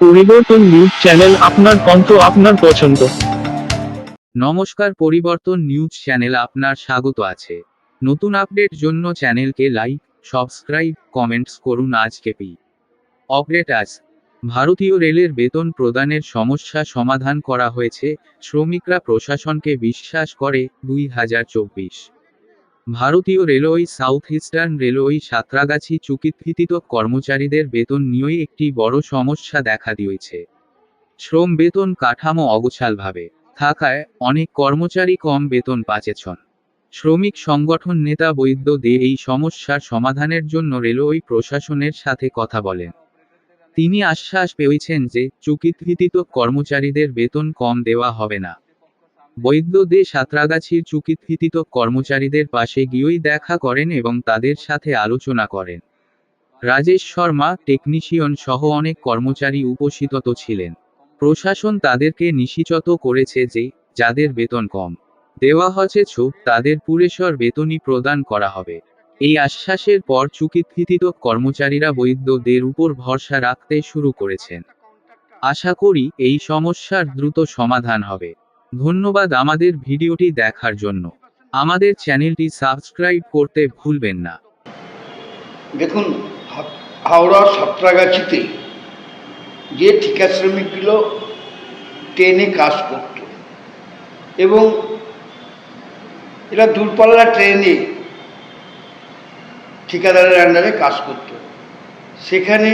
পরিবর্তন news channel আপনার কণ্ঠ, আপনার পছন্দ। নমস্কার, পরিবর্তন নিউজ চ্যানেল আপনার স্বাগত আছে। নতুন আপডেট জন্য চ্যানেলকে লাইক, সাবস্ক্রাইব, কমেন্টস করুন আজকে পি। অপডেট আজ। ভারতীয় রেলের বেতন প্রদানের সমস্যা সমাধান করা হয়েছে। শ্রমিকরা প্রশাসনকে বিশ্বাস করে দুই হাজার চব্বিশ। ভারতীয় railway south eastern railway Santragachi চুক্তিভিত্তিক কর্মচারীদের বেতন নিয়েই একটি বড় সমস্যা দেখা দিয়েছে। শ্রম বেতন কাঠামো অগোছালভাবে থাকায় অনেক কর্মচারী কম বেতন পাচ্ছেন। শ্রমিক সংগঠন নেতা বৈদ্য দে এই সমস্যার সমাধানের জন্য রেলওয়ে প্রশাসনের সাথে কথা বলেন। তিনি আশ্বাস পেয়েছেন যে চুক্তিভিত্তিক কর্মচারীদের বেতন কম দেওয়া হবে না। বৈদ্য দে সাঁতরাগাছির চুক্তিভিত্তিক কর্মচারীদের পাশে গিয়েই দেখা করেন এবং তাদের সাথে আলোচনা করেন। রাজেশ শর্মা, টেকনিশিয়ান সহ অনেক কর্মচারী উপস্থিত ছিলেন। প্রশাসন তাদেরকে নিশ্চিত করেছে যে, যাদের বেতন কম দেওয়া হচ্ছে তাদের পুরেশ্বর বেতনই প্রদান করা হবে। এই আশ্বাসের পর চুক্তিভিত্তিক কর্মচারীরা বৈদ্যদের উপর ভরসা রাখতে শুরু করেছেন। আশা করি এই সমস্যার দ্রুত সমাধান হবে। ধন্যবাদ আমাদের ভিডিওটি দেখার জন্য। আমাদের চ্যানেলটি সাবস্ক্রাইব করতে ভুলবেন না। দেখুন হাওড়া সাঁতরাগাছিতে যে ঠিকা শ্রমিকগুলো ট্রেনে কাজ করত। এবং এরা দূরপাল্লার ট্রেনে ঠিকাদারের আন্ডারে কাজ করত। সেখানে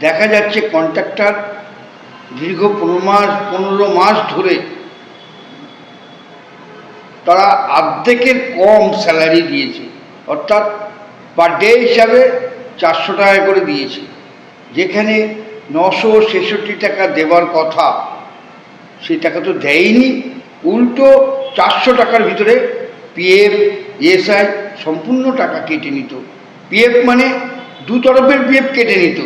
দেখা যাচ্ছে কন্ট্রাক্টর দীর্ঘ পনেরো মাস পনেরো মাস ধরে তারা অর্ধেকের কম স্যালারি দিয়েছে। অর্থাৎ পার ডে হিসাবে চারশো টাকা করে দিয়েছে। যেখানে নশো ছেষট্টি টাকা দেওয়ার কথা, সেই টাকা তো দেয়নি। উল্টো চারশো টাকার ভিতরে পিএফ এসআই সম্পূর্ণ টাকা কেটে নিত। পিএফ মানে দু তরফের পিএফ কেটে নিত।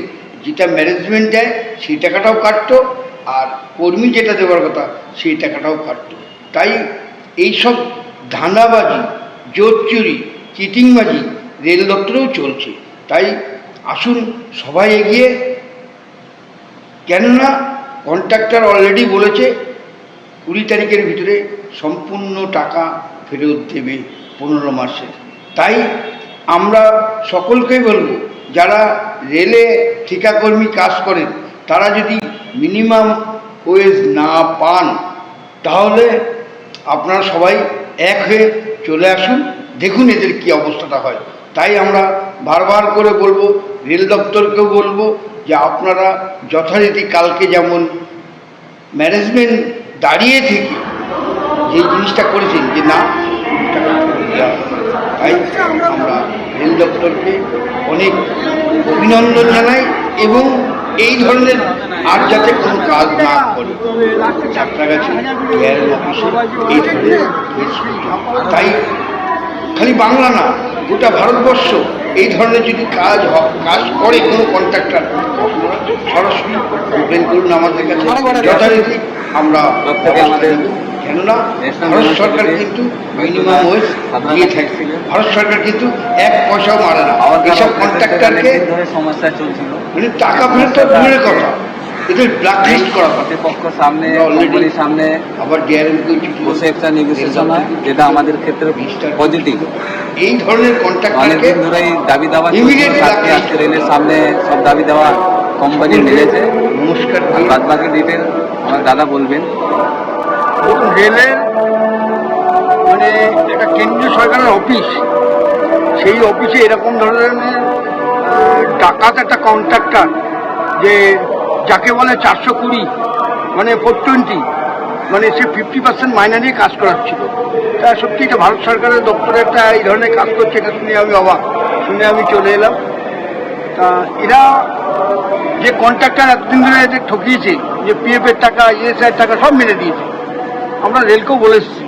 যেটা ম্যানেজমেন্ট দেয়, সেই টাকাটাও কাটতো, আর কর্মী যেটা দেওয়ার কথা, সেই টাকাটাও কাটতো। তাই এইসব ধাঁধাবাজি জোর চুরি চিটিংবাজি রেল দপ্তরেও চলছে। তাই আসুন সবাই এগিয়ে। কেননা কন্ট্রাক্টর অলরেডি বলেছে, কুড়ি তারিখের ভিতরে সম্পূর্ণ টাকা ফেরত দেবে পনেরো মাসে। তাই আমরা সকলকেই বলব, যারা রেলে ঠিকাকর্মী কাজ করেন, তারা যদি মিনিমাম ওয়েজ না পান, তাহলে আপনারা সবাই এক হয়ে চলে আসুন, দেখুন এদের কি অবস্থাটা হয় তাই আমরা বারবার করে বলব, রেল দপ্তরকেও বলব যে আপনারা যথারীতি কালকে যেমন ম্যানেজমেন্ট দাঁড়িয়ে থেকে যে জিনিসটা করেছেন যে না। তাই আমরা রেল দপ্তরকে অনেক অভিনন্দন জানাই এবং এই ধরনের আর যাতে কোনো কাজ না করে যাত্রাগাছি এয়ার অফিসে এই ধরনের তাই খালি বাংলা না গোটা ভারতবর্ষ এই ধরনের যদি কাজ কাজ করে কোনো কন্ট্রাক্টর সরাসরি কমপ্লেন করুন আমাদের কাছে। যথারীতি আমরা নেব। কেননা ভারত সরকার কিন্তু মিনিমাম ওয়েজ দিয়ে থাকে। ভারত সরকার কিন্তু এক পয়সাও মারে না। এসব কন্ট্রাক্টরকে ধরে সমস্যা চলছিল। মানে টাকা ফেরত তো দূরের কথা। এদের ব্ল্যাক লিস্ট করা কর্তৃপক্ষ সামনে কোম্পানির সামনে আবার ডিআরএমকে বসে একটা নেগোসিয়েশন হয় যেটা আমাদের ক্ষেত্রে পজিটিভ এই ধরনের কন্ট্রাক্টরকে অনেকদিন ধরেই দাবি দেওয়া আজকে আজকে রেলের সামনে সব দাবি দেওয়া কোম্পানি মিলেছে। নমস্কার বাদ বাকি ডিটেল আমার দাদা বলবেন। রেলের মানে একটা কেন্দ্রীয় সরকারের অফিস, সেই অফিসে এরকম ধরনের ডাকাত একটা কন্ট্রাক্টর যে যাকে বলে চারশো কুড়ি মানে ফোর টোয়েন্টি মানে সে ফিফটি পার্সেন্ট মাইনা নিয়ে কাজ করাচ্ছিল। তা সত্যি এটা ভারত সরকারের দপ্তরে একটা এই ধরনের কাজ করছে এটা শুনে আমি অবাক, শুনে আমি চলে এলাম। তা এরা যে কন্ট্রাক্টর এতদিন ধরে এদের ঠকিয়েছে, যে পিএফ এর টাকা ইএসআই টাকা সব মেনে দিয়েছে। আমরা রেলকেও বলে এসেছি।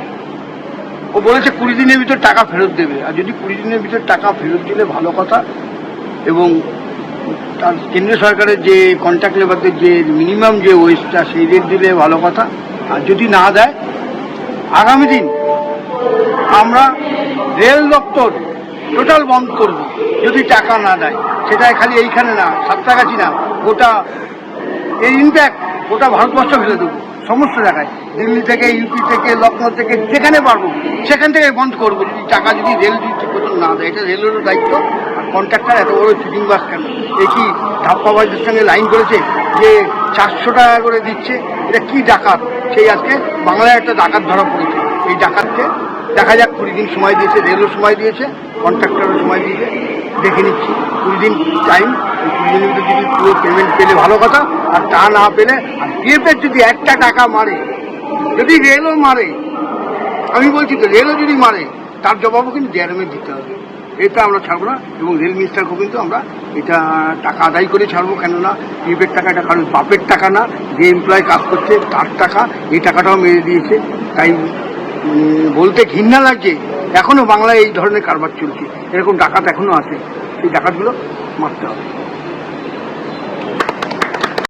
ও বলেছে কুড়ি দিনের ভিতর টাকা ফেরত দেবে। আর যদি কুড়ি দিনের ভিতর টাকা ফেরত দিলে ভালো কথা। এবং তার কেন্দ্রীয় সরকারের যে কন্ট্রাক্ট লেবারদের যে মিনিমাম যে ওয়েজটা সেই রেট দিলে ভালো কথা। আর যদি না দেয়, আগামী দিন আমরা রেল দপ্তর টোটাল বন্ধ করব। যদি টাকা না দেয় সেটা খালি এইখানে না সাতটাগাছি না, গোটা এই ইনফ্যাক্ট গোটা ভারতবর্ষ ফেলে দেবো। সমস্ত জায়গায় দিল্লি থেকে ইউপি থেকে লখনৌ থেকে, যেখানে পারব, সেখান থেকে বন্ধ করব। যদি টাকা যদি রেল ঠিক না দেয়, এটা রেলেরও দায়িত্ব। আর কন্ট্রাক্টর এত বড় চিটিং বাস কেন? এই কি ধাপ্পাবাজদের সঙ্গে লাইন করেছে? যে চারশো টাকা করে দিচ্ছে, এটা কি ডাকাত? সেই আজকে বাংলায় একটা ডাকাত ধরা পড়েছে। এই ডাকাতকে দেখা যাক, কুড়ি দিন সময় দিয়েছে, রেলও সময় দিয়েছে কন্ট্রাক্টরও সময় দিয়েছে। দেখে নিচ্ছি। কুড়ি দিন টাইম এই যদি পুরো পেমেন্ট পেলে ভালো কথা, আর তা না পেলে, আর ডিএফের যদি একটা টাকা মারে, যদি রেলও মারে, আমি বলছি তো রেলও যদি মারে, তার জবাবও কিন্তু ডিআরএমে দিতে হবে। এটা আমরা ছাড়বো না, এবং রেল মিনিস্টারকেও কিন্তু আমরা এটা টাকা আদায় করে ছাড়বো, কেননা ডিএফের টাকা এটা কারণ বাপের টাকা না, যে এমপ্লয় কাজ করছে তার টাকা, এই টাকাটাও মেরে দিয়েছে। তাই বলতে ঘৃণা লাগছে এখনও বাংলায় এই ধরনের কারবার চলছে। এরকম ডাকাত এখনও আছে, সেই ডাকাতগুলো মারতে হবে।